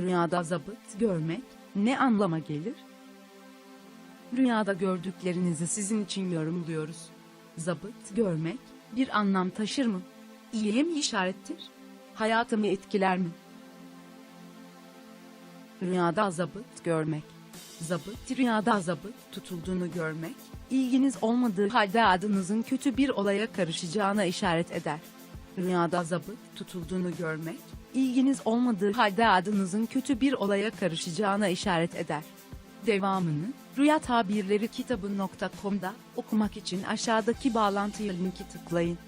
Rüyada zabıt görmek ne anlama gelir? Rüyada gördüklerinizi sizin için yorumluyoruz. Zabıt görmek bir anlam taşır mı? İyiye mi işarettir? Hayatımı etkiler mi? Rüyada zabıt görmek. Zabıt rüyada zabıt tutulduğunu görmek, ilginiz olmadığı halde adınızın kötü bir olaya karışacağına işaret eder. Rüyada zabıt tutulduğunu görmek, ilginiz olmadığı halde adınızın kötü bir olaya karışacağına işaret eder. Devamını Rüya Tabirleri kitabı.com'da okumak için aşağıdaki bağlantıya linki tıklayın.